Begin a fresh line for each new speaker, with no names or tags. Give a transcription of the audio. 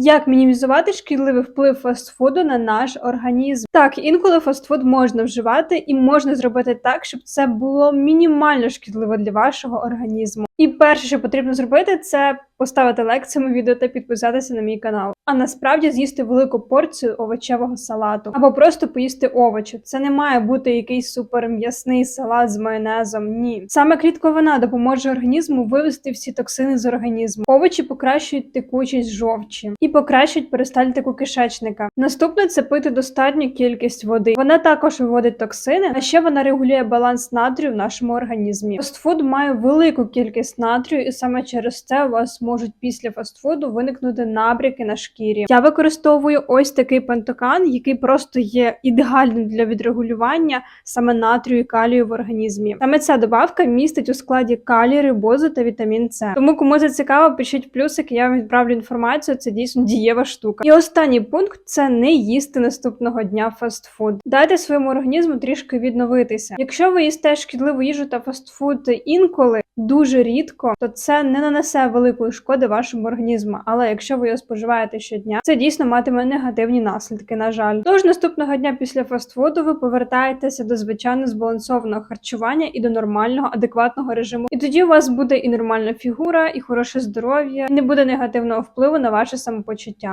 Як мінімізувати шкідливий вплив фастфуду на наш організм? Так, інколи фастфуд можна вживати і можна зробити так, щоб це було мінімально шкідливо для вашого організму. І перше, що потрібно зробити, це поставити лайк цьому відео та підписатися на мій канал. А насправді з'їсти велику порцію овочевого салату або просто поїсти овочі. Це не має бути якийсь супер м'ясний салат з майонезом. Ні, саме клітковина допоможе організму вивести всі токсини з організму. Овочі покращують текучість жовчі і покращують перистальтику кишечника. Наступне це пити достатню кількість води. Вона також виводить токсини, а ще вона регулює баланс натрію в нашому організмі. Фастфуд має велику кількість натрію, і саме через це у вас можуть після фастфуду виникнути набряки на шкірі. Я використовую ось такий пентокан, який просто є ідеальним для відрегулювання саме натрію і калію в організмі. Саме ця добавка містить у складі калій, рибозу та вітамін С. Тому кому це цікаво, пишіть плюсик, я вам відправлю інформацію. Це дійсно дієва штука. І останній пункт це не їсти наступного дня фастфуд. Дайте своєму організму трішки відновитися. Якщо ви їсте шкідливу їжу та фастфуд інколи. Дуже рідко, то це не нанесе великої шкоди вашому організму. Але якщо ви його споживаєте щодня, це дійсно матиме негативні наслідки. На жаль, тож наступного дня після фастфуду ви повертаєтеся до звичайно збалансованого харчування і до нормального, адекватного режиму. І тоді у вас буде і нормальна фігура, і хороше здоров'я, і не буде негативного впливу на ваше самопочуття.